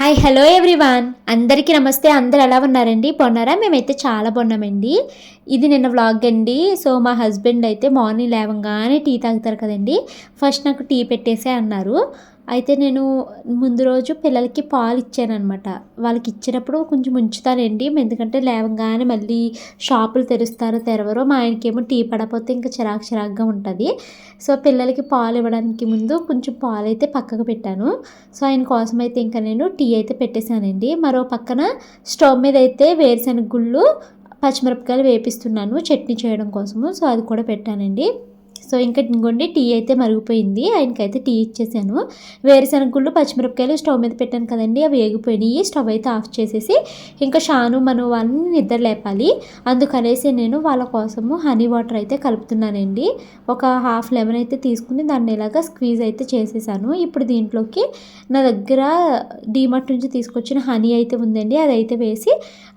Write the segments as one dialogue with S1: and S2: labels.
S1: Hi hello everyone. అందరికీ నమస్తే. అందరు ఎలా ఉన్నారండి? బాగున్నారా? మేమైతే చాలా బాగున్నామండి. ఇది నిన్న వ్లాగ్ అండి. సో మా హస్బెండ్ అయితే మార్నింగ్ లేవంగానే టీ తాగుతారు కదండి. ఫస్ట్ నాకు టీ పెట్టేసే అన్నారు. అయితే నేను ముందు రోజు పిల్లలకి పాలు ఇచ్చానమాట వాళ్ళకి ఇచ్చినప్పుడు కొంచెం ఉంచుతానండి. ఎందుకంటే లేవగానే మళ్ళీ షాపులు తెరుస్తారో తెరవరో మా ఆయనకేమో టీ పడకపోతే ఇంకా చిరాకు చిరాకుగా ఉంటుంది. సో పిల్లలకి పాలు ఇవ్వడానికి ముందు కొంచెం పాలు అయితే పక్కకు పెట్టాను. సో ఆయన కోసం అయితే ఇంకా నేను టీ అయితే పెట్టేశానండి. మరో పక్కన స్టవ్ మీద అయితే వేరుశనగ గుళ్ళు పచ్చిమిరపకాయలు వేపిస్తున్నాను చట్నీ చేయడం కోసము. సో అది కూడా పెట్టానండి. సో ఇంకా ఇంకొండి టీ అయితే మరిగిపోయింది. ఆయనకైతే టీ ఇచ్చేసాను. వేరుశనగ గుళ్ళు పచ్చిమిరపకాయలు స్టవ్ మీద పెట్టాను కదండి. అవి వేగిపోయినాయి. స్టవ్ అయితే ఆఫ్ చేసేసి ఇంకా షాను మనం వాళ్ళని నిద్ర లేపాలి. అందుకనేసి నేను వాళ్ళ కోసము హనీ వాటర్ అయితే కలుపుతున్నానండి. ఒక హాఫ్ లెమన్ అయితే తీసుకుని దాన్ని ఇలాగా స్క్వీజ్ అయితే చేసేసాను. ఇప్పుడు దీంట్లోకి నా దగ్గర డీమార్ట్ నుంచి తీసుకొచ్చిన హనీ అయితే ఉందండి. అదైతే వేసి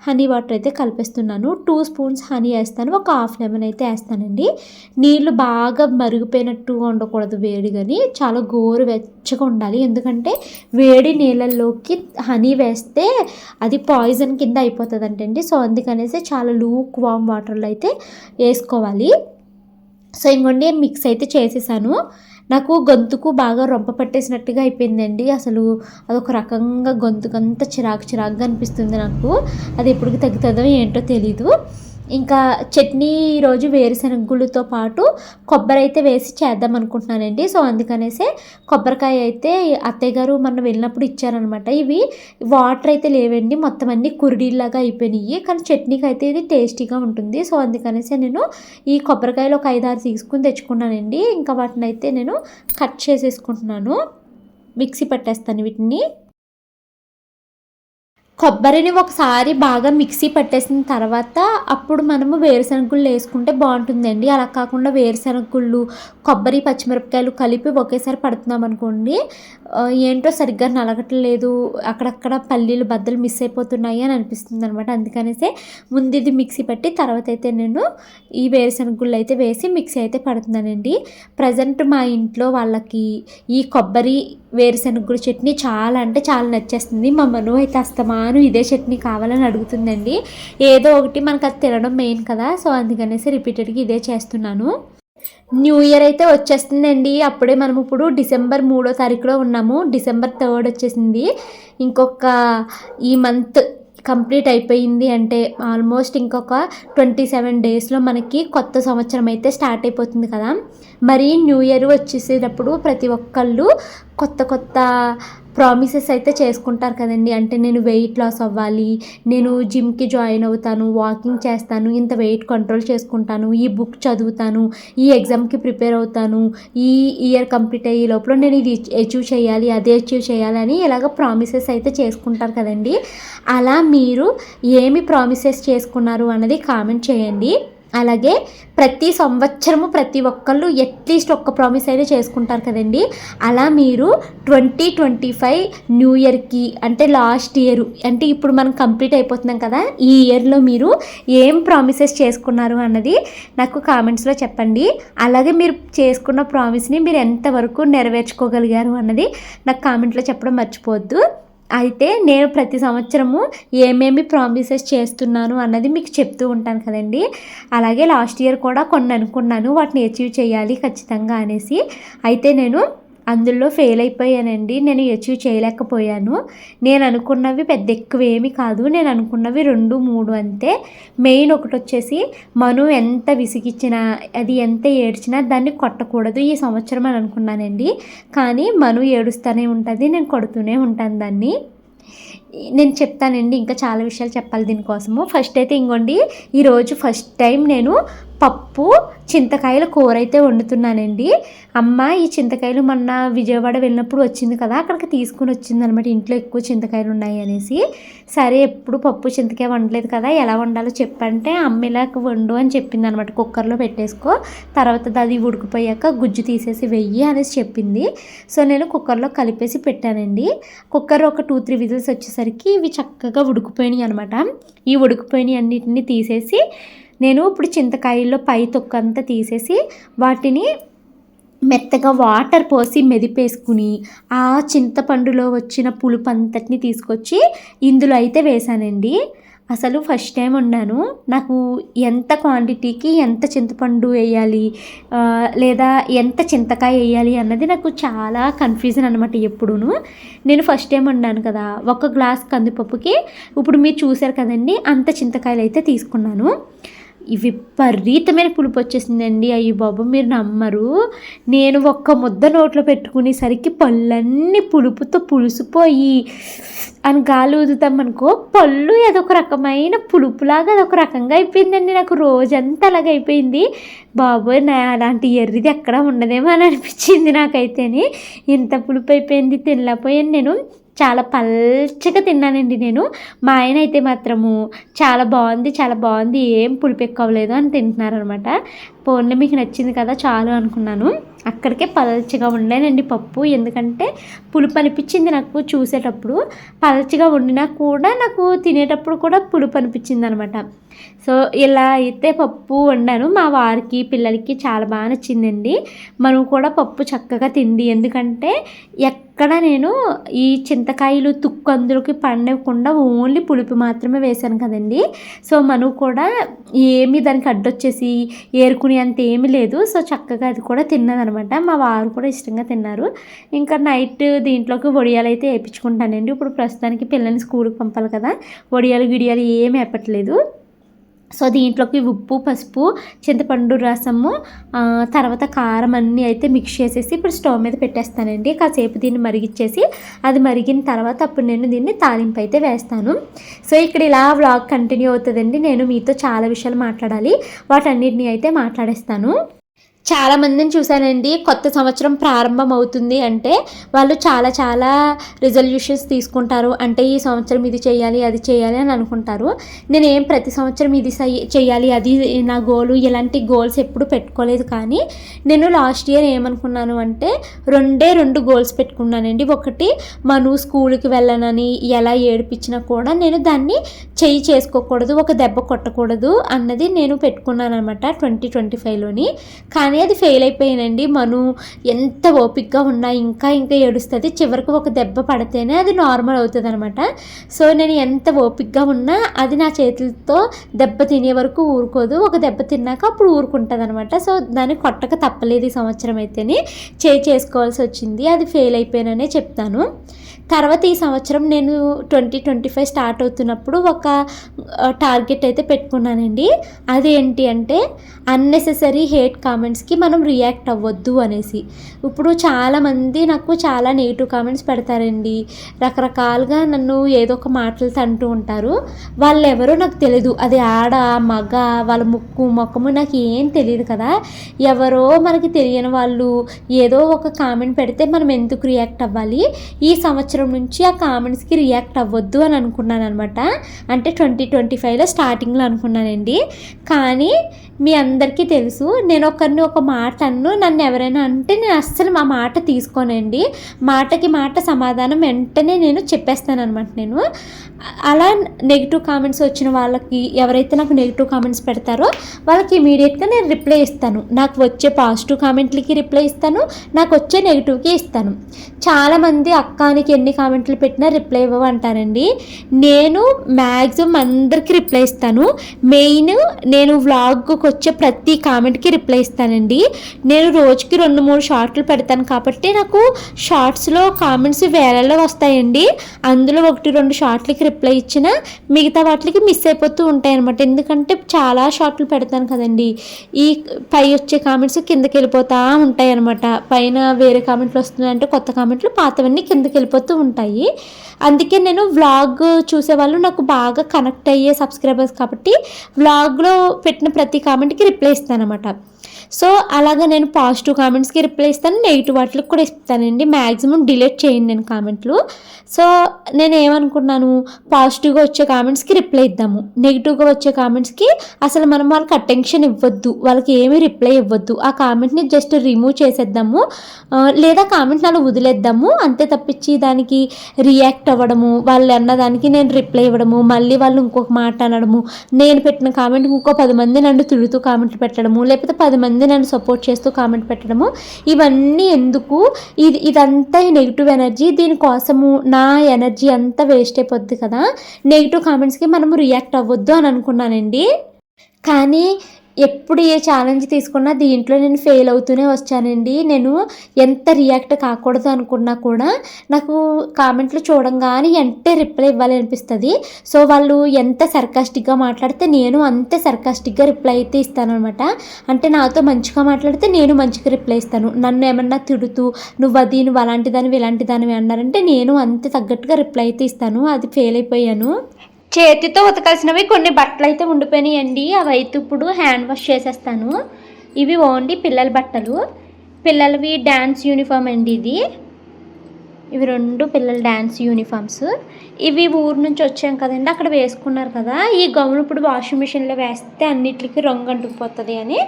S1: హనీ వాటర్ అయితే కలిపేస్తున్నాను. టూ స్పూన్స్ హనీ వేస్తాను. ఒక హాఫ్ లెమన్ అయితే వేస్తానండి. నీళ్ళు బాగా మరిగిపోయినట్టు ఉండకూడదు వేడి కానీ. చాలా గోరు వెచ్చగా ఉండాలి. ఎందుకంటే వేడి నీళ్ళల్లోకి హనీ వేస్తే అది పాయిజన్ కింద అయిపోతుంది అంటండి సో అందుకనేసి చాలా లూక్ వామ్ వాటర్లో అయితే వేసుకోవాలి. సో ఇంకొండి మిక్స్ అయితే చేసేసాను. నాకు గొంతుకు బాగా రొంప పట్టేసినట్టుగా అయిపోయిందండి. అసలు అదొక రకంగా గొంతుకంతా చిరాకు చిరాకుగా అనిపిస్తుంది నాకు. అది ఎప్పటికి తగ్గుతుందో ఏంటో తెలీదు. ఇంకా చట్నీ ఈరోజు వేరుశనగులతో పాటు కొబ్బరి అయితే వేసి చేద్దాం అనుకుంటున్నానండి. సో అందుకనేసే కొబ్బరికాయ అయితే అత్తయ్య గారు మొన్న వెళ్ళినప్పుడు ఇచ్చారనమాట ఇవి వాటర్ అయితే లేవండి మొత్తం అన్ని కురిడీలాగా అయిపోయినాయి. కానీ చట్నీకి అయితే ఇది టేస్టీగా ఉంటుంది. సో అందుకనేసే నేను ఈ కొబ్బరికాయలు ఒక ఐదారు తీసుకుని తెచ్చుకున్నానండి. ఇంకా వాటిని అయితే నేను కట్ చేసేసుకుంటున్నాను. మిక్సీ పట్టేస్తాను వీటిని. కొబ్బరిని ఒకసారి బాగా మిక్సీ పట్టేసిన తర్వాత అప్పుడు మనము వేరుశనగ గుళ్ళు వేసుకుంటే బాగుంటుందండి. అలా కాకుండా వేరుశనగ గుళ్ళు కొబ్బరి పచ్చిమిరపకాయలు కలిపి ఒకేసారి పడుతున్నాం అనుకోండి ఏంటో సరిగ్గా నలగట్లేదు అక్కడక్కడ పల్లీలు బద్దలు మిస్ అయిపోతున్నాయి అని అనిపిస్తుంది అనమాట అందుకనేసే ముందు ఇది మిక్సీ పట్టి తర్వాత అయితే నేను ఈ వేరుశనగ గుళ్ళు అయితే వేసి మిక్సీ అయితే పడుతున్నానండి. ప్రజెంట్ మా ఇంట్లో వాళ్ళకి ఈ కొబ్బరి వేరుశనగ చట్నీ చాలా అంటే చాలా నచ్చేస్తుంది. మా మను అయితే అస్తమాను ఇదే చట్నీ కావాలని అడుగుతుందండి. ఏదో ఒకటి మనకు అది తినడం మెయిన్ కదా. సో అందుకనేసి రిపీటెడ్గా ఇదే చేస్తున్నాను. న్యూ ఇయర్ అయితే వచ్చేస్తుందండి. అప్పుడే మనం ఇప్పుడు డిసెంబర్ మూడో తారీఖులో ఉన్నాము. డిసెంబర్ థర్డ్ వచ్చేసింది. ఇంకొక ఈ మంత్ కంప్లీట్ అయిపోయింది. అంటే ఆల్మోస్ట్ ఇంకొక ట్వంటీ సెవెన్ డేస్లో మనకి కొత్త సంవత్సరం అయితే స్టార్ట్ అయిపోతుంది కదా. మరి న్యూ ఇయర్ వచ్చేసేటప్పుడు ప్రతి ఒక్కళ్ళు కొత్త కొత్త ప్రామిసెస్ అయితే చేసుకుంటారు కదండి. అంటే నేను వెయిట్ లాస్ అవ్వాలి నేను జిమ్కి జాయిన్ అవుతాను వాకింగ్ చేస్తాను ఇంత వెయిట్ కంట్రోల్ చేసుకుంటాను ఈ బుక్ చదువుతాను ఈ ఎగ్జామ్కి ప్రిపేర్ అవుతాను ఈ ఇయర్ కంప్లీట్ అయ్యే లోపల నేను ఇది అచీవ్ చేయాలి అదే అచీవ్ చేయాలని ఇలాగ ప్రామిసెస్ అయితే చేసుకుంటారు కదండి. అలా మీరు ఏమి ప్రామిసెస్ చేసుకున్నారు అన్నది కామెంట్ చేయండి. అలాగే ప్రతి సంవత్సరము ప్రతి ఒక్కళ్ళు అట్లీస్ట్ ఒక్క ప్రామిస్ అయితే చేసుకుంటారు కదండి. అలా మీరు ట్వంటీ ట్వంటీ ఫైవ్ న్యూ ఇయర్కి అంటే లాస్ట్ ఇయర్ అంటే ఇప్పుడు మనం కంప్లీట్ అయిపోతున్నాం కదా ఈ ఇయర్లో మీరు ఏం ప్రామిసెస్ చేసుకున్నారు అన్నది నాకు కామెంట్స్లో చెప్పండి. అలాగే మీరు చేసుకున్న ప్రామిస్ని మీరు ఎంతవరకు నెరవేర్చుకోగలిగారు అన్నది నాకు కామెంట్లో చెప్పడం మర్చిపోవద్దు. అయితే నేను ప్రతి సంవత్సరము ఏమేమి ప్రామిసెస్ చేస్తున్నాను అన్నది మీకు చెప్తూ ఉంటాను కదండి. అలాగే లాస్ట్ ఇయర్ కూడా కొన్ని అనుకున్నాను వాటిని అచీవ్ చేయాలి ఖచ్చితంగా అనేసి. అయితే నేను అందులో ఫెయిల్ అయిపోయానండి. నేను అచీవ్ చేయలేకపోయాను. నేను అనుకున్నవి పెద్ద ఎక్కువ ఏమి కాదు. నేను అనుకున్నవి రెండు మూడు అంతే. మెయిన్ ఒకటి వచ్చేసి మను ఎంత విసిగిచ్చినా అది ఎంత ఏడ్చినా దాన్ని కొట్టకూడదు. ఈ సంవత్సరం అని అనుకున్నానండి. కానీ మను ఏడుస్తూనే ఉంటుంది. నేను కొడుతూనే ఉంటాను దాన్ని. నేను చెప్తానండి. ఇంకా చాలా విషయాలు చెప్పాలి దీనికోసము. ఫస్ట్ అయితే ఇంకోండి. ఈరోజు ఫస్ట్ టైం నేను పప్పు చింతకాయల కూర అయితే వండుతున్నానండి. అమ్మ ఈ చింతకాయలు మొన్న విజయవాడ వెళ్ళినప్పుడు వచ్చింది కదా అక్కడికి తీసుకుని వచ్చింది అనమాట ఇంట్లో ఎక్కువ చింతకాయలు ఉన్నాయి అనేసి. సరే ఎప్పుడు పప్పు చింతకాయ వండలేదు కదా ఎలా వండాలో చెప్పంటే అమ్మ ఇలా వండు అని చెప్పింది అనమాట కుక్కర్లో పెట్టేసుకో తర్వాత అది ఉడికిపోయాక గుజ్జు తీసేసి వెయ్యి అనేసి చెప్పింది. సో నేను కుక్కర్లో కలిపేసి పెట్టానండి. కుక్కర్ ఒక టూ త్రీ విజిల్స్ వచ్చేసరికి ఇవి చక్కగా ఉడికిపోయినాయి అనమాట. ఈ ఉడికిపోయినాయి అన్నిటిని తీసేసి నేను ఇప్పుడు చింతకాయల్లో పై తొక్కంతా తీసేసి వాటిని మెత్తగా వాటర్ పోసి మెదిపేసుకుని ఆ చింతపండులో వచ్చిన పులుపు అంతటిని తీసుకొచ్చి ఇందులో అయితే వేసానండి. అసలు ఫస్ట్ టైం వండాను నాకు ఎంత క్వాంటిటీకి ఎంత చింతపండు వేయాలి లేదా ఎంత చింతకాయ వేయాలి అన్నది నాకు చాలా కన్ఫ్యూజన్ అనమాట ఎప్పుడూను. నేను ఫస్ట్ టైం వండాను కదా ఒక గ్లాస్ కందిపప్పుకి. ఇప్పుడు మీరు చూసారు కదండి అంత చింతకాయలు అయితే తీసుకున్నాను. విపరీతమైన పులుపు వచ్చేసిందండి. అయ్యి బాబు మీరు నమ్మరు. నేను ఒక్క ముద్ద నోట్లో పెట్టుకునేసరికి పళ్ళన్నీ పులుపుతో పులిసిపోయి అని గాలి ఊదుతాం అనుకో పళ్ళు ఏదొక రకమైన పులుపులాగా అదొక రకంగా అయిపోయిందండి నాకు. రోజంతా అలాగ అయిపోయింది. బాబోయ్ నా అలాంటి ఎర్రిది ఎక్కడ ఉండదేమో అని అనిపించింది నాకైతేని. ఇంత పులుపు అయిపోయింది తినలేకపోయాను నేను. చాలా పల్చగా తిన్నానండి నేను. మా ఆయన అయితే మాత్రము చాలా బాగుంది చాలా బాగుంది ఏం పులుపు ఎక్కువ అని తింటున్నారనమాట పోన్లే మీకు నచ్చింది కదా చాలు అనుకున్నాను. అక్కడికే పలచగా ఉండేనండి పప్పు. ఎందుకంటే పులుపు అనిపించింది నాకు చూసేటప్పుడు. పలచగా వండినా కూడా నాకు తినేటప్పుడు కూడా పులుపు అనిపించింది అనమాట సో ఇలా అయితే పప్పు వండాను. మా వారికి పిల్లలకి చాలా బాగా నచ్చిందండి. మనం కూడా పప్పు చక్కగా తిండి. ఎందుకంటే ఎక్కడ నేను ఈ చింతకాయలు తుక్కు అందులోకి పండకుండా ఓన్లీ పులుపు మాత్రమే వేశాను కదండి. సో మనం కూడా ఏమీ దానికి అడ్డొచ్చేసి ఏరుకునే అంత ఏమీ లేదు. సో చక్కగా అది కూడా తిన్నదనమాట మా వారు కూడా ఇష్టంగా తిన్నారు. ఇంకా నైట్ దీంట్లోకి వడియాలు అయితే వేయించుకుంటానండి. ఇప్పుడు ప్రస్తుతానికి పిల్లల్ని స్కూల్కి పంపాలి కదా. వడియాలు గిడియాలు ఏమి వేపట్లేదు. సో దీంట్లోకి ఉప్పు పసుపు చింతపండు రసము తర్వాత కారం అన్నీ అయితే మిక్స్ చేసేసి ఇప్పుడు స్టవ్ మీద పెట్టేస్తానండి. కాసేపు దీన్ని మరిగిచ్చేసి అది మరిగిన తర్వాత అప్పుడు నేను దీన్ని తాలింపు అయితే వేస్తాను. సో ఇక్కడ ఇలా వ్లాగ్ కంటిన్యూ అవుతుందండి. నేను మీతో చాలా విషయాలు మాట్లాడాలి. వాటన్నిటిని అయితే మాట్లాడేస్తాను. చాలా మందిని చూశానండి. కొత్త సంవత్సరం ప్రారంభం అవుతుంది అంటే వాళ్ళు చాలా చాలా రిజల్యూషన్స్ తీసుకుంటారు. అంటే ఈ సంవత్సరం ఇది చేయాలి అది చేయాలి అని అనుకుంటారు. నేను ఏం ప్రతి సంవత్సరం ఇది చేయాలి అది నా గోలు ఇలాంటి గోల్స్ ఎప్పుడు పెట్టుకోలేదు. కానీ నేను లాస్ట్ ఇయర్ ఏమనుకున్నాను అంటే రెండే రెండు గోల్స్ పెట్టుకున్నానండి. ఒకటి మను స్కూల్కి వెళ్ళనని ఎలా ఏడిపించినా కూడా నేను దాన్ని చేయి చేసుకోకూడదు ఒక దెబ్బ కొట్టకూడదు అన్నది నేను పెట్టుకున్నాను అనమాట ట్వంటీ ట్వంటీ ఫైవ్లోని కానీ అది ఫెయిల్ అయిపోయానండి. మను ఎంత ఓపిక్గా ఉన్నా ఇంకా ఇంకా ఏడుస్తుంది. చివరికి ఒక దెబ్బ పడితేనే అది నార్మల్ అవుతుంది అనమాట సో నేను ఎంత ఓపిక్గా ఉన్నా అది నా చేతులతో దెబ్బ తినే వరకు ఊరుకోదు. ఒక దెబ్బ తిన్నాక అప్పుడు ఊరుకుంటుంది అనమాట సో దాన్ని కొట్టక తప్పలేదు ఈ సంవత్సరం అయితేనే. చేయి చేసుకోవాల్సి వచ్చింది. అది ఫెయిల్ అయిపోయాననే చెప్తాను. తర్వాత ఈ సంవత్సరం నేను ట్వంటీ ట్వంటీ ఫైవ్ స్టార్ట్ అవుతున్నప్పుడు ఒక టార్గెట్ అయితే పెట్టుకున్నానండి. అదేంటి అంటే అన్నెసెసరీ హేట్ కామెంట్స్కి మనం రియాక్ట్ అవ్వద్దు అనేసి. ఇప్పుడు చాలామంది నాకు చాలా నెగిటివ్ కామెంట్స్ పెడతారండి. రకరకాలుగా నన్ను ఏదో ఒక మాటలు అంటూ ఉంటారు. వాళ్ళు ఎవరో నాకు తెలియదు అది ఆడ మగ వాళ్ళ ముక్కు మొక్కము నాకు ఏం తెలియదు కదా. ఎవరో మనకి తెలియని వాళ్ళు ఏదో ఒక కామెంట్ పెడితే మనం ఎందుకు రియాక్ట్ అవ్వాలి? ఈ సంవత్సరం నుంచి ఆ కామెంట్స్కి రియాక్ట్ అవ్వద్దు అని అనుకున్నాను అనమాట అంటే ట్వంటీ ట్వంటీ ఫైవ్లో స్టార్టింగ్లో అనుకున్నానండి. కానీ మీ అందరికీ తెలుసు నేను ఒకరిని ఒక మాట అన్ను నన్ను ఎవరైనా అంటే నేను అస్సలు మా మాట తీసుకోనండి. మాటకి మాట సమాధానం వెంటనే నేను చెప్పేస్తాను అనమాట నేను. అలా నెగిటివ్ కామెంట్స్ వచ్చిన వాళ్ళకి ఎవరైతే నాకు నెగిటివ్ కామెంట్స్ పెడతారో వాళ్ళకి ఇమీడియట్గా నేను రిప్లై ఇస్తాను. నాకు వచ్చే పాజిటివ్ కామెంట్లకి రిప్లై ఇస్తాను నాకు వచ్చే నెగిటివ్కి ఇస్తాను. చాలామంది అక్కానికి ఎన్ని కామెంట్లు పెట్టినా రిప్లై ఇవ్వవు అంటారండి. నేను మ్యాక్సిమం అందరికీ రిప్లై ఇస్తాను. మెయిన్ నేను వ్లాగ్కి వచ్చే ప్రతి కామెంట్కి రిప్లై ఇస్తానండి. అండి నేను రోజుకి రెండు మూడు షార్ట్లు పెడతాను కాబట్టి నాకు షార్ట్స్లో కామెంట్స్ వేలలో వస్తాయండి. అందులో ఒకటి రెండు షార్ట్లకి రిప్లై ఇచ్చిన మిగతా వాటికి మిస్ అయిపోతూ ఉంటాయి అనమాట ఎందుకంటే చాలా షార్ట్లు పెడతాను కదండి. ఈ పై వచ్చే కామెంట్స్ కిందకి వెళ్ళిపోతూ ఉంటాయి అనమాట పైన వేరే కామెంట్లు వస్తున్నాయంటే కొత్త కామెంట్లు పాతవన్నీ కిందకి వెళ్ళిపోతూ ఉంటాయి. అందుకే నేను వ్లాగ్ చూసేవాళ్ళు నాకు బాగా కనెక్ట్ అయ్యే సబ్స్క్రైబర్స్ కాబట్టి వ్లాగ్లో పెట్టిన ప్రతి కామెంట్కి రిప్లై ఇస్తానమాట సో అలాగా నేను పాజిటివ్ కామెంట్స్కి రిప్లై ఇస్తాను నెగిటివ్ వాటికి కూడా ఇస్తానండి. మ్యాక్సిమం డిలీట్ చేయండి నేను కామెంట్లు. సో నేను ఏమనుకున్నాను పాజిటివ్గా వచ్చే కామెంట్స్కి రిప్లై ఇద్దాము. నెగిటివ్గా వచ్చే కామెంట్స్కి అసలు మనం వాళ్ళకి అటెన్షన్ ఇవ్వద్దు వాళ్ళకి ఏమీ రిప్లై ఇవ్వద్దు. ఆ కామెంట్ని జస్ట్ రిమూవ్ చేసేద్దాము. లేదా కామెంట్ అలా వదిలేద్దాము. అంతే తప్పించి దానికి రియాక్ట్ అవ్వడము వాళ్ళు అన్నదానికి నేను రిప్లై ఇవ్వడము మళ్ళీ వాళ్ళు ఇంకొక మాట అనడము నేను పెట్టిన కామెంట్ ఇంకో పది మంది నన్ను తిడుతూ కామెంట్లు పెట్టడము లేకపోతే పది మంది చాలామంది నన్ను సపోర్ట్ చేస్తూ కామెంట్ పెట్టడము. ఇవన్నీ ఎందుకు? ఇది ఇదంతా నెగిటివ్ ఎనర్జీ దీనికోసము నా ఎనర్జీ అంతా వేస్ట్ అయిపోద్ది కదా. నెగిటివ్ కామెంట్స్కి మనము రియాక్ట్ అవ్వద్దు అని అనుకున్నానండి. కానీ ఎప్పుడు ఏ ఛాలెంజ్ తీసుకున్నా దీంట్లో నేను ఫెయిల్ అవుతూనే వచ్చానండి. నేను ఎంత రియాక్ట్ కాకూడదు అనుకున్నా కూడా నాకు కామెంట్లు చూడంగానే ఎంటే రిప్లై ఇవ్వాలి అనిపిస్తుంది. సో వాళ్ళు ఎంత సర్కాస్టిక్గా మాట్లాడితే నేను అంతే సర్కాస్టిక్గా రిప్లై అయితే ఇస్తాను అనమాట అంటే నాతో మంచిగా మాట్లాడితే నేను మంచిగా రిప్లై ఇస్తాను. నన్ను ఏమన్నా తిడుతూ నువ్వు అది నువ్వు అలాంటి దానివి ఇలాంటి దానివి అన్నారంటే నేను అంతే తగ్గట్టుగా రిప్లై అయితే ఇస్తాను. అది ఫెయిల్ అయిపోయాను. చేతితో ఉతకాల్సినవి కొన్ని బట్టలు అయితే ఉండిపోయినాయండి. అవి అయితే ఇప్పుడు హ్యాండ్ వాష్ చేసేస్తాను. ఇవి ఓన్లీ పిల్లల బట్టలు. పిల్లలవి డ్యాన్స్ యూనిఫామ్ అండి ఇది. ఇవి రెండు పిల్లల డ్యాన్స్ యూనిఫామ్స్. ఇవి ఊరు నుంచి వచ్చాం కదండి అక్కడ వేసుకున్నారు కదా. ఈ గౌన్ ఇప్పుడు వాషింగ్ మిషన్లో వేస్తే అన్నిటికి రంగు అంటుకుపోతుంది అని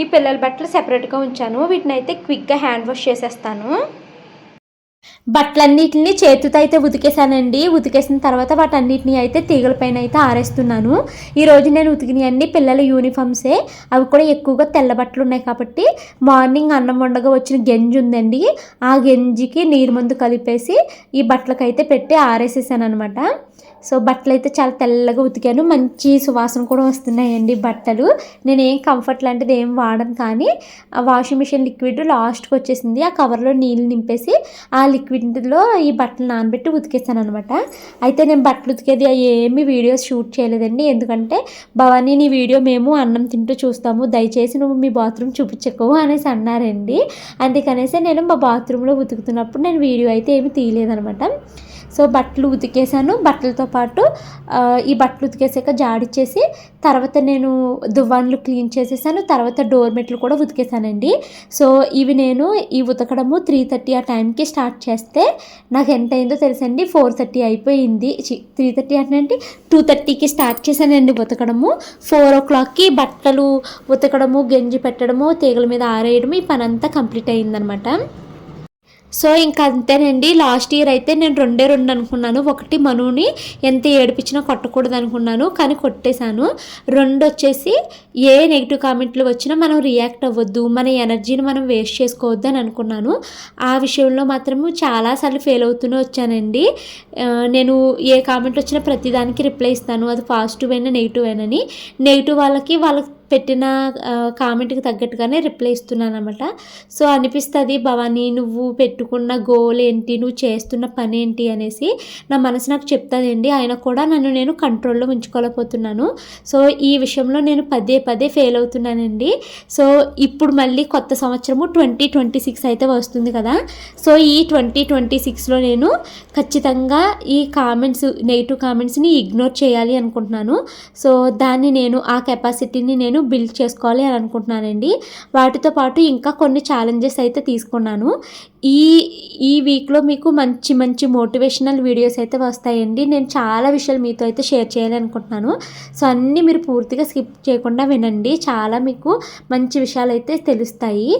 S1: ఈ పిల్లల బట్టలు సెపరేట్గా ఉంచాను. వీటిని అయితే క్విక్గా హ్యాండ్ వాష్ చేసేస్తాను. బట్టలన్నిటిని చేతితో అయితే ఉతికేసానండి ఉతికేసిన తర్వాత వాటన్నిటిని అయితే తీగల పైన అయితే ఆరేస్తున్నాను. ఈరోజు నేను ఉతికినాయండి పిల్లల యూనిఫామ్సే. అవి కూడా ఎక్కువగా తెల్ల బట్టలు ఉన్నాయి కాబట్టి మార్నింగ్ అన్నం వండగా వచ్చిన గెంజి ఉందండి. ఆ గెంజికి నీరు మందు కలిపేసి ఈ బట్టలకైతే పెట్టి ఆరేసేసాను అనమాట సో బట్టలు అయితే చాలా తెల్లగా ఉతికాను. మంచి సువాసన కూడా వస్తున్నాయండి బట్టలు. నేను ఏం కంఫర్ట్ లాంటిది ఏం వాడను కానీ ఆ వాషింగ్ మిషన్ లిక్విడ్ లాస్ట్కి వచ్చేసింది. ఆ కవర్లో నీళ్ళు నింపేసి ఆ లిక్విడ్లో ఈ బట్టలు నానబెట్టి ఉతికేస్తాను అనమాట అయితే నేను బట్టలు ఉతికేది ఏమి వీడియోస్ షూట్ చేయలేదండి. ఎందుకంటే భవానీ నీ వీడియో మేము అన్నం తింటూ చూస్తాము. దయచేసి నువ్వు మీ బాత్రూమ్ చూపించకు అనేసి అన్నారండి. అందుకనేసి నేను మా బాత్రూంలో ఉతుకుతున్నప్పుడు నేను వీడియో అయితే ఏమి తీయలేదనమాట సో బట్టలు ఉతికేసాను బట్టలతో పాటు ఈ బట్టలు ఉతికేసాక జాడిచ్చేసి తర్వాత నేను దువ్వాన్లు క్లీన్ చేసేసాను. తర్వాత డోర్ మెట్లు కూడా ఉతికేసానండి. సో ఇవి నేను ఈ ఉతకడము త్రీ థర్టీ ఆ టైంకి స్టార్ట్ చేస్తే నాకు ఎంత అయిందో తెలుసండి. ఫోర్ థర్టీ అయిపోయింది. త్రీ థర్టీ అంటే టూ థర్టీకి స్టార్ట్ చేశానండి ఉతకడము. ఫోర్ ఓ క్లాక్కి బట్టలు ఉతకడము గంజి పెట్టడము తీగల మీద ఆరేయడము ఈ పని అంతా కంప్లీట్ అయిందనమాట. సో ఇంకా అంతేనండి లాస్ట్ ఇయర్ అయితే నేను రెండే రెండు అనుకున్నాను. ఒకటి మనుని ఎంత ఏడిపించినా కొట్టకూడదు అనుకున్నాను కానీ కొట్టేశాను. రెండు వచ్చేసి ఏ నెగిటివ్ కామెంట్లు వచ్చినా మనం రియాక్ట్ అవ్వద్దు మన ఎనర్జీని మనం వేస్ట్ చేసుకోవద్దు అని అనుకున్నాను. ఆ విషయంలో మాత్రము చాలాసార్లు ఫెయిల్ అవుతూనే వచ్చానండి. నేను ఏ కామెంట్ వచ్చినా ప్రతిదానికి రిప్లై ఇస్తాను. అది పాజిటివ్ అయినా నెగిటివ్ అయినని నెగిటివ్ వాళ్ళకి వాళ్ళకి పెట్టిన కామెంట్కి తగ్గట్టుగానే రిప్లై ఇస్తున్నాను అనమాట సో అనిపిస్తుంది భవానీ నువ్వు పెట్టుకున్న గోల్ ఏంటి? నువ్వు చేస్తున్న పని ఏంటి? అనేసి నా మనసు నాకు చెప్తాదండి. ఆయన కూడా నన్ను నేను కంట్రోల్లో ఉంచుకోలేకపోతున్నాను. సో ఈ విషయంలో నేను పదే పదే ఫెయిల్ అవుతున్నానండి. సో ఇప్పుడు మళ్ళీ కొత్త సంవత్సరము ట్వంటీ ట్వంటీ సిక్స్ అయితే వస్తుంది కదా. సో ఈ ట్వంటీ ట్వంటీ సిక్స్లో నేను ఖచ్చితంగా ఈ కామెంట్స్ నెగిటివ్ కామెంట్స్ని ఇగ్నోర్ చేయాలి అనుకుంటున్నాను. సో దాన్ని నేను ఆ కెపాసిటీని నేను నేను బిల్డ్ చేసుకోవాలి అని అనుకుంటున్నానండి. వాటితో పాటు ఇంకా కొన్ని ఛాలెంజెస్ అయితే తీసుకున్నాను. ఈ ఈ వీక్లో మీకు మంచి మంచి మోటివేషనల్ వీడియోస్ అయితే వస్తాయండి. నేను చాలా విషయాలు మీతో అయితే షేర్ చేయాలి అనుకుంటున్నాను. సో అన్నీ మీరు పూర్తిగా స్కిప్ చేయకుండా వినండి. చాలా మీకు మంచి విషయాలు అయితే తెలుస్తాయి.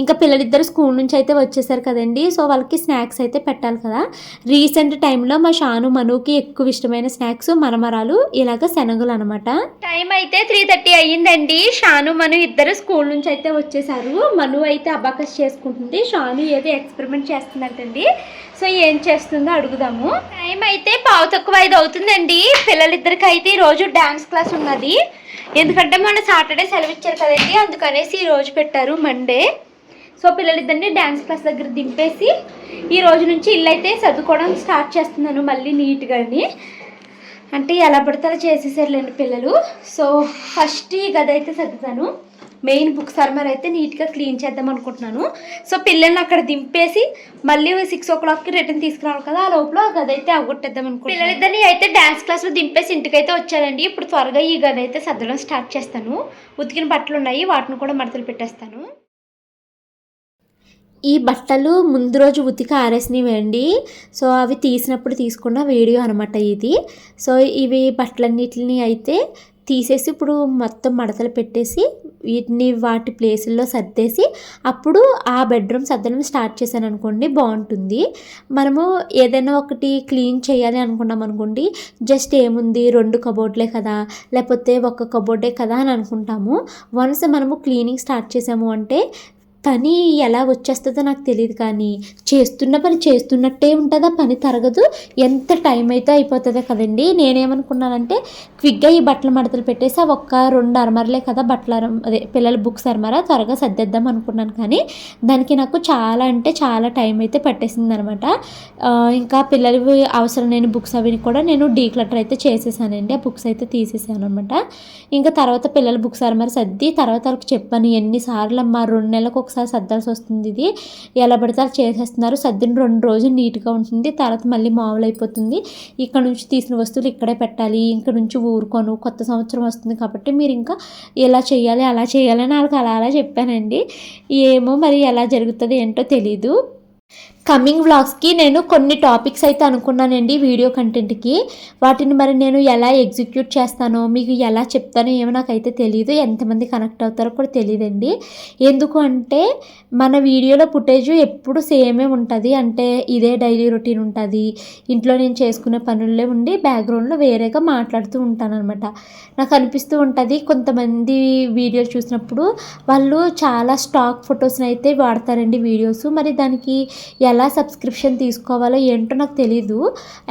S1: ఇంకా పిల్లలిద్దరు స్కూల్ నుంచి అయితే వచ్చేసారు కదండి. సో వాళ్ళకి స్నాక్స్ అయితే పెట్టాలి కదా. రీసెంట్ టైంలో మా షాను మనుకి ఎక్కువ ఇష్టమైన స్నాక్స్ మరమరాలు ఇలాగ శనగలు అనమాట టైం అయితే త్రీ థర్టీ అయ్యిందండి. షాను మను ఇద్దరు స్కూల్ నుంచి అయితే వచ్చేసారు. మను అయితే అబాకస్ చేసుకుంటుంది. షాను ఏదో ఎక్స్పెరిమెంట్ చేస్తున్నట్టండి సో ఏం చేస్తుందో అడుగుదాము. టైం అయితే పావు తక్కువ ఐదు అవుతుందండి. పిల్లలిద్దరికి అయితే ఈరోజు డ్యాన్స్ క్లాస్ ఉన్నది. ఎందుకంటే మన సాటర్డే సెలవు ఇచ్చారు కదండి. అందుకనేసి ఈరోజు పెట్టారు మండే సో పిల్లలిద్దరిని డ్యాన్స్ క్లాస్ దగ్గర దింపేసి ఈ రోజు నుంచి ఇల్లు అయితే చదువుకోవడం స్టార్ట్ చేస్తున్నాను మళ్ళీ నీట్గాని అంటే ఎలా పడితే అలా చేసేసారులేండి పిల్లలు. సో ఫస్ట్ ఈ గది అయితే చదువుతాను మెయిన్ బుక్ సర్మర్ అయితే నీట్గా క్లీన్ చేద్దాం అనుకుంటున్నాను. సో పిల్లల్ని అక్కడ దింపేసి మళ్ళీ సిక్స్ ఓ క్లాక్కి రిటర్న్ తీసుకురావాలి కదా ఆ లోపల గది అయితే అవగొట్టేద్దాం అనుకుంటున్నాను. పిల్లలిద్దరిని అయితే డ్యాన్స్ క్లాస్లో దింపేసి ఇంటికైతే వచ్చానండి. ఇప్పుడు త్వరగా ఈ గది అయితే సర్దడం స్టార్ట్ చేస్తాను. ఉతికిన బట్టలు ఉన్నాయి వాటిని కూడా మడతలు పెట్టేస్తాను. ఈ బట్టలు ముందు రోజు ఉతికి ఆరేసినవండి. సో అవి తీసినప్పుడు తీసుకున్న వీడియో అనమాట ఇది. సో ఇవి బట్టలన్నిటిని అయితే తీసేసి ఇప్పుడు మొత్తం మడతలు పెట్టేసి వీటిని వాటి ప్లేసుల్లో సర్దేసి అప్పుడు ఆ బెడ్రూమ్ సర్దడం స్టార్ట్ చేశాను అనుకోండి బాగుంటుంది. మనము ఏదైనా ఒకటి క్లీన్ చేయాలి అనుకున్నాం అనుకోండి జస్ట్ ఏముంది రెండు కబోర్డ్లే కదా లేకపోతే ఒక కబోర్డే కదా అని అనుకుంటాము. వన్స్ మనము క్లీనింగ్ స్టార్ట్ చేసాము అంటే పని ఎలా వచ్చేస్తుందో నాకు తెలియదు కానీ చేస్తున్న పని చేస్తున్నట్టే ఉంటుందా పని తరగదు. ఎంత టైం అయితే అయిపోతుందో కదండి. నేనేమనుకున్నానంటే క్విక్గా ఈ బట్టల మడతలు పెట్టేసి ఆ ఒక్క రెండు అరమరలే కదా బట్టల అదే పిల్లల బుక్స్ అరమర త్వరగా సర్దేద్దాం అనుకున్నాను కానీ దానికి నాకు చాలా అంటే చాలా టైం అయితే పట్టేసింది అనమాట ఇంకా పిల్లలవి అవసరం లేని బుక్స్ అవి కూడా నేను డీక్లటర్ అయితే చేసేసానండి. ఆ బుక్స్ అయితే తీసేసాను అనమాట ఇంకా తర్వాత పిల్లల బుక్స్ అరమర సర్ది తర్వాత వాళ్ళకి చెప్పాను ఎన్నిసార్లు అమ్మా రెండు నెలలకు ఒకసారి సర్దాల్సి వస్తుంది ఇది. ఎలా పడితే అలా చేసేస్తున్నారు. సర్దిన రెండు రోజులు నీట్గా ఉంటుంది. తర్వాత మళ్ళీ మామూలు అయిపోతుంది. ఇక్కడ నుంచి తీసిన వస్తువులు ఇక్కడే పెట్టాలి. ఇక్కడ నుంచి ఊరుకోను. కొత్త సంవత్సరం వస్తుంది కాబట్టి మీరు ఇంకా ఇలా చేయాలి అలా చేయాలి అని వాళ్ళకి అలా అలా చెప్పానండి. ఏమో మరి ఎలా జరుగుతుంది ఏంటో తెలీదు. కమింగ్ వ్లాగ్స్కి నేను కొన్ని టాపిక్స్ అయితే అనుకున్నానండి వీడియో కంటెంట్కి. వాటిని మరి నేను ఎలా ఎగ్జిక్యూట్ చేస్తానో మీకు ఎలా చెప్తానో ఏమో నాకైతే తెలియదు ఎంతమంది కనెక్ట్ అవుతారో కూడా తెలియదండి ఎందుకు అంటే మన వీడియోలో ఫుటేజ్ ఎప్పుడు సేమే ఉంటుంది. అంటే ఇదే డైలీ రొటీన్ ఉంటుంది. ఇంట్లో నేను చేసుకునే పనుల్లో ఉండి బ్యాక్గ్రౌండ్లో వేరేగా మాట్లాడుతూ ఉంటాను అనమాట నాకు అనిపిస్తూ ఉంటుంది కొంతమంది వీడియోలు చూసినప్పుడు వాళ్ళు చాలా స్టాక్ ఫొటోస్ని అయితే వాడతారండి వీడియోస్. మరి దానికి ఎలా సబ్స్క్రిప్షన్ తీసుకోవాలో ఏంటో నాకు తెలీదు.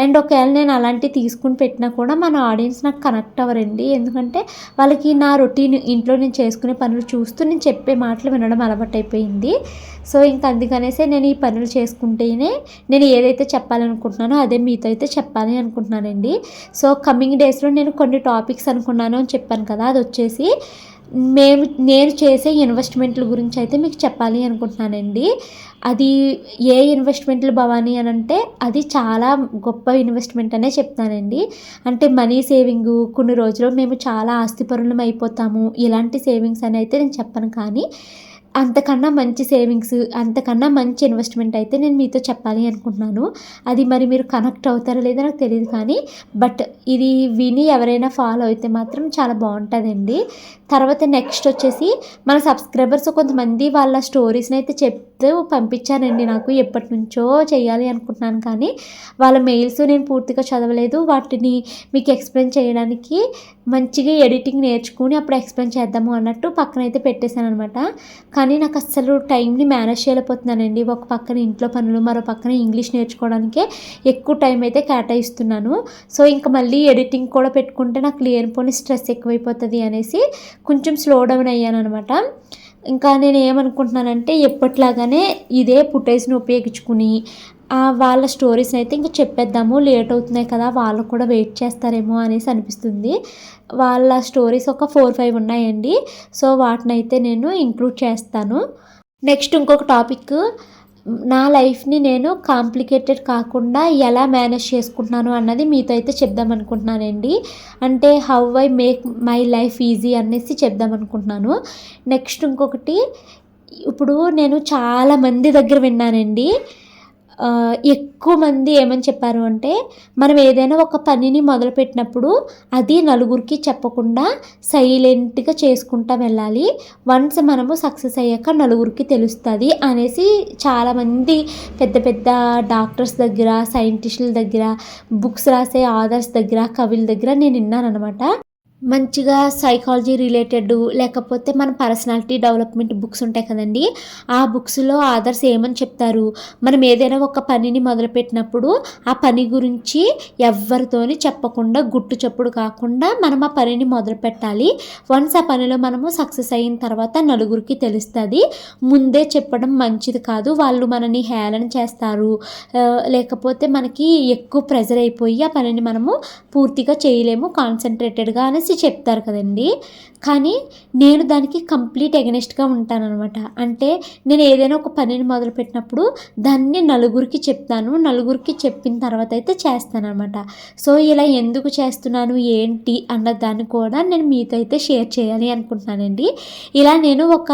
S1: అండ్ ఒకవేళ నేను అలాంటివి తీసుకుని పెట్టినా కూడా మన ఆడియన్స్ నాకు కనెక్ట్ అవ్వరండి. ఎందుకంటే వాళ్ళకి నా రొటీన్ ఇంట్లో నేను చేసుకునే పనులు చూస్తూ నేను చెప్పే మాటలు వినడం అలవాటైపోయింది. సో ఇంక అందుకనేసే నేను ఈ పనులు చేసుకుంటేనే నేను ఏదైతే చెప్పాలనుకుంటున్నానో అదే మీతో అయితే చెప్పాలి అనుకుంటున్నానండి. సో కమింగ్ డేస్లో నేను కొన్ని టాపిక్స్ అనుకున్నాను అని చెప్పాను కదా అది వచ్చేసి మేము నేను చేసే ఇన్వెస్ట్మెంట్ల గురించి అయితే మీకు చెప్పాలి అనుకుంటున్నానండి. అది ఏ ఇన్వెస్ట్మెంట్లు భవానీ అని అంటే అది చాలా గొప్ప ఇన్వెస్ట్మెంట్ అనే చెప్తానండి. అంటే మనీ సేవింగ్ కొన్ని రోజులు మేము చాలా ఆస్తిపరులం అయిపోతాము. ఇలాంటి సేవింగ్స్ అని అయితే నేను చెప్పను కానీ అంతకన్నా మంచి సేవింగ్స్ అంతకన్నా మంచి ఇన్వెస్ట్మెంట్ అయితే నేను మీతో చెప్పాలి అనుకుంటున్నాను. అది మరి మీరు కనెక్ట్ అవుతారో లేదో నాకు తెలియదు కానీ బట్ ఇది విని ఎవరైనా ఫాలో అయితే మాత్రం చాలా బాగుంటుందండి. తర్వాత నెక్స్ట్ వచ్చేసి మన సబ్స్క్రైబర్స్ కొంతమంది వాళ్ళ స్టోరీస్ని అయితే పంపించానండి పంపించారండి నాకు ఎప్పటి నుంచో చేయాలి అనుకుంటున్నాను కానీ వాళ్ళ మెయిల్స్ నేను పూర్తిగా చదవలేదు. వాటిని మీకు ఎక్స్ప్లెయిన్ చేయడానికి మంచిగా ఎడిటింగ్ నేర్చుకుని అప్పుడు ఎక్స్ప్లెయిన్ చేద్దాము అన్నట్టు పక్కన అయితే పెట్టేశాను అనమాట కానీ నాకు అస్సలు టైంని మేనేజ్ చేయలేకపోతున్నానండి. ఒక పక్కన ఇంట్లో పనులు మరో పక్కన ఇంగ్లీష్ నేర్చుకోవడానికే ఎక్కువ టైం అయితే కేటాయిస్తున్నాను. సో ఇంకా మళ్ళీ ఎడిటింగ్ కూడా పెట్టుకుంటే నాకు లేనిపోని స్ట్రెస్ ఎక్కువైపోతుంది అనేసి కొంచెం స్లో డౌన్ అయ్యాను అనమాట ఇంకా నేను ఏమనుకుంటున్నానంటే ఎప్పట్లాగానే ఇదే ఫుటేజ్ని ఉపయోగించుకుని వాళ్ళ స్టోరీస్ని అయితే ఇంకా చెప్పేద్దాము. లేట్ అవుతున్నాయి కదా వాళ్ళు కూడా వెయిట్ చేస్తారేమో అనేసి అనిపిస్తుంది. వాళ్ళ స్టోరీస్ ఒక ఫోర్ ఫైవ్ ఉన్నాయండి. సో వాటిని అయితే నేను ఇంక్లూడ్ చేస్తాను. నెక్స్ట్ ఇంకొక టాపిక్ నా లైఫ్ని నేను కాంప్లికేటెడ్ కాకుండా ఎలా మేనేజ్ చేసుకుంటున్నాను అన్నది మీతో అయితే చెప్దాం అనుకుంటున్నానండి. అంటే how I make my life easy అనేసి చెప్దాం అనుకుంటున్నాను. నెక్స్ట్ ఇంకొకటి ఇప్పుడు నేను చాలా మంది దగ్గర విన్నానండి. ఎక్కువ మంది ఏమని చెప్పారు అంటే మనం ఏదైనా ఒక పనిని మొదలుపెట్టినప్పుడు అది నలుగురికి చెప్పకుండా సైలెంట్గా చేసుకుంటా వెళ్ళాలి. వన్స్ మనము సక్సెస్ అయ్యాక నలుగురికి తెలుస్తుంది అనేసి చాలామంది పెద్ద పెద్ద డాక్టర్స్ దగ్గర సైంటిస్టుల దగ్గర బుక్స్ రాసే ఆథర్స్ దగ్గర కవుల దగ్గర నేను విన్నాను అనమాట మంచిగా సైకాలజీ రిలేటెడ్ లేకపోతే మన పర్సనాలిటీ డెవలప్మెంట్ బుక్స్ ఉంటాయి కదండి. ఆ బుక్స్లో ఆదర్స్ ఏమని చెప్తారు? మనం ఏదైనా ఒక పనిని మొదలుపెట్టినప్పుడు ఆ పని గురించి ఎవరితోని చెప్పకుండా గుట్టు చప్పుడు కాకుండా మనం ఆ పనిని మొదలు పెట్టాలి వన్స్ ఆ పనిలో మనము సక్సెస్ అయిన తర్వాత నలుగురికి తెలుస్తుంది. ముందే చెప్పడం మంచిది కాదు. వాళ్ళు మనని హేళన చేస్తారు. లేకపోతే మనకి ఎక్కువ ప్రెజర్ అయిపోయి ఆ పనిని మనము పూర్తిగా చేయలేము కాన్సన్ట్రేటెడ్గా అనేసి అనేసి చెప్తారు కదండి. కానీ నేను దానికి కంప్లీట్ ఎగనెస్ట్గా ఉంటానన్నమాట. అంటే నేను ఏదైనా ఒక పనిని మొదలుపెట్టినప్పుడు దాన్ని నలుగురికి చెప్తాను. నలుగురికి చెప్పిన తర్వాత అయితే చేస్తానన్నమాట. సో ఇలా ఎందుకు చేస్తున్నాను? ఏంటి? అన్న దాన్ని కూడా నేను మీతో అయితే షేర్ చేయాలి అనుకుంటున్నానండి. ఇలా నేను ఒక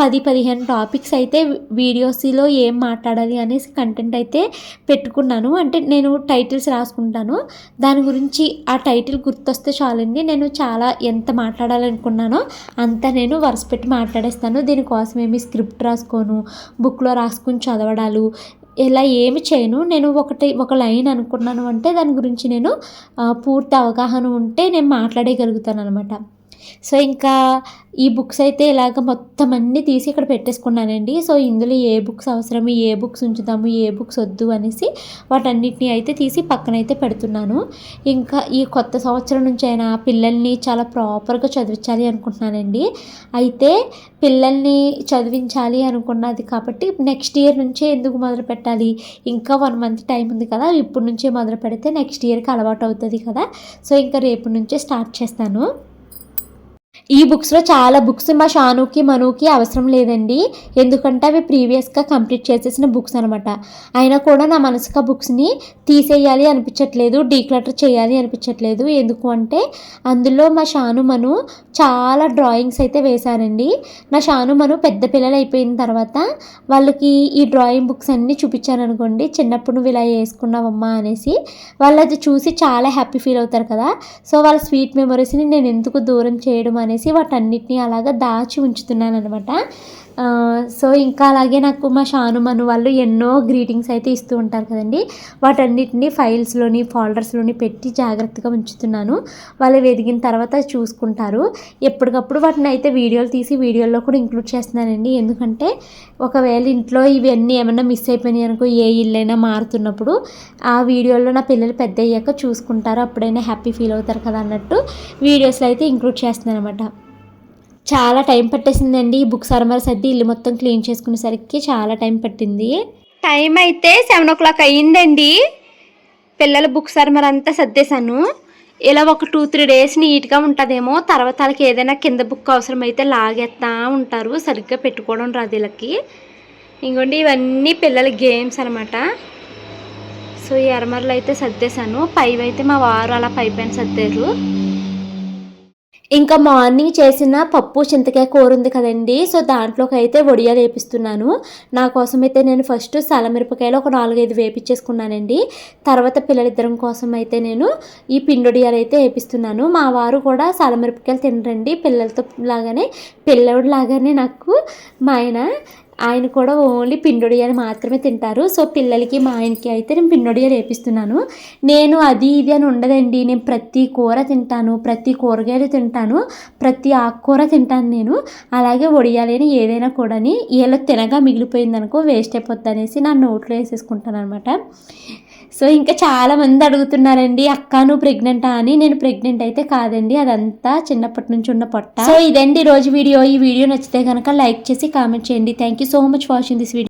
S1: పది పదిహేను టాపిక్స్ అయితే వీడియోస్లో ఏం మాట్లాడాలి అనేసి కంటెంట్ అయితే పెట్టుకున్నాను. అంటే నేను టైటిల్స్ రాసుకుంటాను. దాని గురించి ఆ టైటిల్ గుర్తొస్తే చాలండి. నేను చాలా ఎంత మాట్లాడాలనుకున్నానో అంత నేను వరుస పెట్టి మాట్లాడేస్తాను. దీనికోసం ఏమి స్క్రిప్ట్ రాసుకోను బుక్లో రాసుకుని చదవడాలు ఇలా ఏమి చేయను. నేను ఒకటి ఒక లైన్ అనుకున్నాను అంటే దాని గురించి నేను పూర్తి అవగాహన ఉంటే నేను మాట్లాడగలుగుతాను అనమాట సో ఇంకా ఈ బుక్స్ అయితే ఇలాగ మొత్తం అన్నీ తీసి ఇక్కడ పెట్టేసుకున్నానండి. సో ఇందులో ఏ బుక్స్ అవసరము ఏ బుక్స్ ఉంచుదాము ఏ బుక్స్ వద్దు అనేసి వాటన్నిటిని అయితే తీసి పక్కనైతే పెడుతున్నాను. ఇంకా ఈ కొత్త సంవత్సరం నుంచి అయినా పిల్లల్ని చాలా ప్రాపర్గా చదివించాలి అనుకుంటున్నానండి. అయితే పిల్లల్ని చదివించాలి అనుకున్నది కాబట్టి నెక్స్ట్ ఇయర్ నుంచే ఎందుకు మొదలు పెట్టాలి? ఇంకా వన్ మంత్ టైం ఉంది కదా ఇప్పుడు నుంచే మొదలు పెడితే నెక్స్ట్ ఇయర్కి అలవాటు అవుతుంది కదా. సో ఇంకా రేపు నుంచే స్టార్ట్ చేస్తాను. ఈ బుక్స్లో చాలా బుక్స్ మా షానుకి మనుకి అవసరం లేదండి. ఎందుకంటే అవి ప్రీవియస్గా కంప్లీట్ చేసేసిన బుక్స్ అనమాట అయినా కూడా నా మనసుకు ఆ బుక్స్ని తీసేయాలి అనిపించట్లేదు డీక్లటర్ చేయాలి అనిపించట్లేదు. ఎందుకు అంటే అందులో మా షాను మను చాలా డ్రాయింగ్స్ అయితే వేశారండి. నా షాను మను పెద్ద పిల్లలు అయిపోయిన తర్వాత వాళ్ళకి ఈ డ్రాయింగ్ బుక్స్ అన్నీ చూపించాను అనుకోండి చిన్నప్పుడు నువ్వు ఇలా వేసుకున్నావమ్మా అనేసి వాళ్ళు అది చూసి చాలా హ్యాపీ ఫీల్ అవుతారు కదా. సో వాళ్ళ స్వీట్ మెమరీస్ని నేను ఎందుకు దూరం చేయడం అనేసి అనేసి వాటన్నిటిని అలాగా దాచి ఉంచుతున్నాను అనమాట సో ఇంకా అలాగే నాకు మా షానుమను వాళ్ళు ఎన్నో గ్రీటింగ్స్ అయితే ఇస్తూ ఉంటారు కదండి. వాటన్నిటిని ఫైల్స్లోని ఫోల్డర్స్లోని పెట్టి జాగ్రత్తగా ఉంచుతున్నాను. వాళ్ళు వెదిగిన తర్వాత చూసుకుంటారు. ఎప్పటికప్పుడు వాటిని అయితే వీడియోలు తీసి వీడియోలో కూడా ఇంక్లూడ్ చేస్తున్నానండి. ఎందుకంటే ఒకవేళ ఇంట్లో ఇవన్నీ ఏమైనా మిస్ అయిపోయినాయి అనుకో ఏ ఇల్లైనా మారుతున్నప్పుడు ఆ వీడియోలో నా పిల్లలు పెద్ద అయ్యాక చూసుకుంటారు. అప్పుడైనా హ్యాపీ ఫీల్ అవుతారు కదా అన్నట్టు వీడియోస్లో అయితే ఇంక్లూడ్ చేస్తున్నాను అనమాట చాలా టైం పట్టేసిందండి. ఈ బుక్స్ అరమర సర్ది ఇల్లు మొత్తం క్లీన్ చేసుకునేసరికి చాలా టైం పట్టింది. టైం అయితే సెవెన్ ఓ క్లాక్ అయ్యిందండి. పిల్లల బుక్స్ అరమర అంతా సర్దేశాను. ఇలా ఒక టూ త్రీ డేస్ నీట్గా ఉంటుందేమో తర్వాత వాళ్ళకి ఏదైనా కింద బుక్ అవసరమైతే లాగేస్తా ఉంటారు. సరిగ్గా పెట్టుకోవడం రాదు వీళ్ళకి. ఇంకోండి ఇవన్నీ పిల్లల గేమ్స్ అనమాట సో ఈ అరమరలు అయితే సర్దేశాను. పైవైతే మా వారు అలా పై పైన సర్దారు. ఇంకా మార్నింగ్ చేసిన పప్పు చింతకాయ కూర ఉంది కదండి. సో దాంట్లోకి అయితే వడియాలు వేపిస్తున్నాను. నా కోసం అయితే నేను ఫస్ట్ సలమిరపకాయలు ఒక నాలుగైదు వేపించేసుకున్నానండి తర్వాత పిల్లలిద్దరం కోసం అయితే నేను ఈ పిండొడియాలు అయితే వేపిస్తున్నాను. మా వారు కూడా సలమిరపకాయలు తినరండి. పిల్లలతో లాగానే పిల్లడి లాగానే నాకు మా ఆయన ఆయన కూడా ఓన్లీ పిండొడియాలు మాత్రమే తింటారు. సో పిల్లలకి మా ఆయనకి అయితే నేను పిండొడియాలు వేపిస్తున్నాను. నేను అది ఇది అని ఉండదండి. నేను ప్రతి కూర తింటాను. ప్రతి కూరగాయలు తింటాను. ప్రతి ఆకుకూర తింటాను నేను. అలాగే వడియాలని ఏదైనా కూడాని వీళ్ళు తినగా మిగిలిపోయిందనుకో వేస్ట్ అయిపోద్ది అనేసి నా నోట్లో వేసేసుకుంటాను అనమాట సో ఇంకా చాలామంది అడుగుతున్నారండి అక్క నువ్వు ప్రెగ్నెంటా అని. నేను ప్రెగ్నెంట్ అయితే కాదండి అదంతా చిన్నప్పటి నుంచి ఉన్న పొట్ట. సో ఇదండి రోజు వీడియో. ఈ వీడియో నచ్చితే కనుక లైక్ చేసి కామెంట్ చేయండి. Thank you so much watching this video